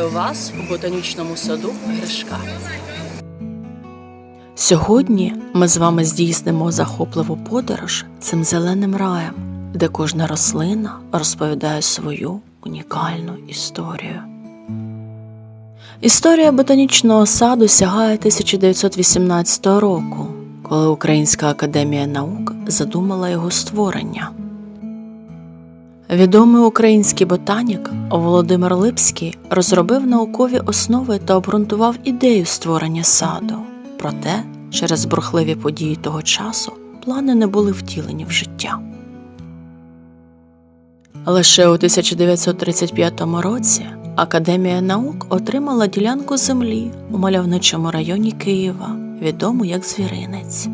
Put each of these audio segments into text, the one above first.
Вітаю вас у ботанічному саду Гришка. Сьогодні ми з вами здійснимо захопливу подорож цим зеленим раєм, де кожна рослина розповідає свою унікальну історію. Історія ботанічного саду сягає 1918 року, коли Українська академія наук задумала його створення. Відомий український ботанік Володимир Липський розробив наукові основи та обґрунтував ідею створення саду. Проте, через бурхливі події того часу плани не були втілені в життя. Лише у 1935 році Академія наук отримала ділянку землі у мальовничому районі Києва, відому як Звіринець.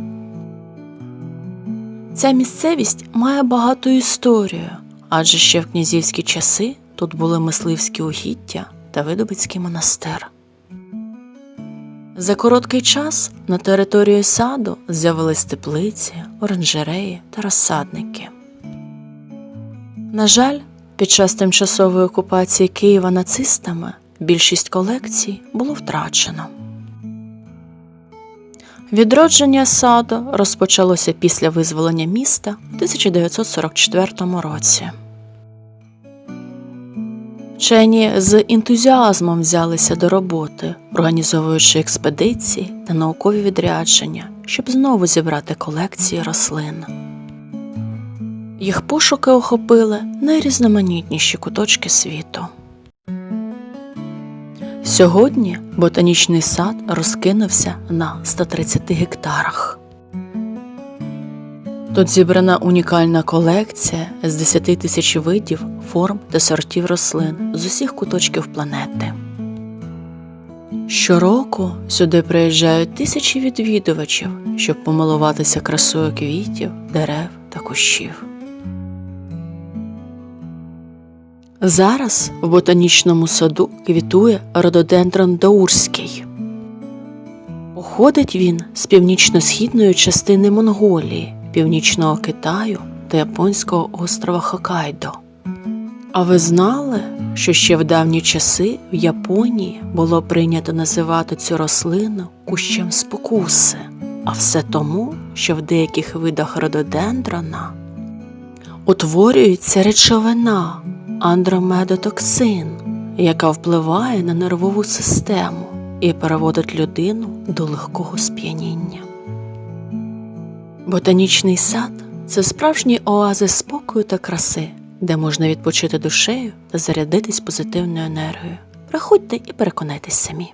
Ця місцевість має багату історію, адже ще в князівські часи тут були мисливські угіддя та Видобицький монастир. За короткий час на території саду з'явились теплиці, оранжереї та розсадники. На жаль, під час тимчасової окупації Києва нацистами більшість колекцій було втрачено. Відродження саду розпочалося після визволення міста у 1944 році. Вчені з ентузіазмом взялися до роботи, організовуючи експедиції та наукові відрядження, щоб знову зібрати колекції рослин. Їх пошуки охопили найрізноманітніші куточки світу. Сьогодні ботанічний сад розкинувся на 130 гектарах. Тут зібрана унікальна колекція з 10 тисяч видів, форм та сортів рослин з усіх куточків планети. Щороку сюди приїжджають тисячі відвідувачів, щоб помилуватися красою квітів, дерев та кущів. Зараз в ботанічному саду квітує рододендрон даурський. Походить він з північно-східної частини Монголії, Північного Китаю та японського острова Хокайдо. А ви знали, що ще в давні часи в Японії було прийнято називати цю рослину кущем спокуси, а все тому, що в деяких видах рододендрона утворюється речовина андромедотоксин, яка впливає на нервову систему і переводить людину до легкого сп'яніння. Ботанічний сад це справжній оазис спокою та краси, де можна відпочити душею та зарядитись позитивною енергією. Приходьте і переконайтесь самі.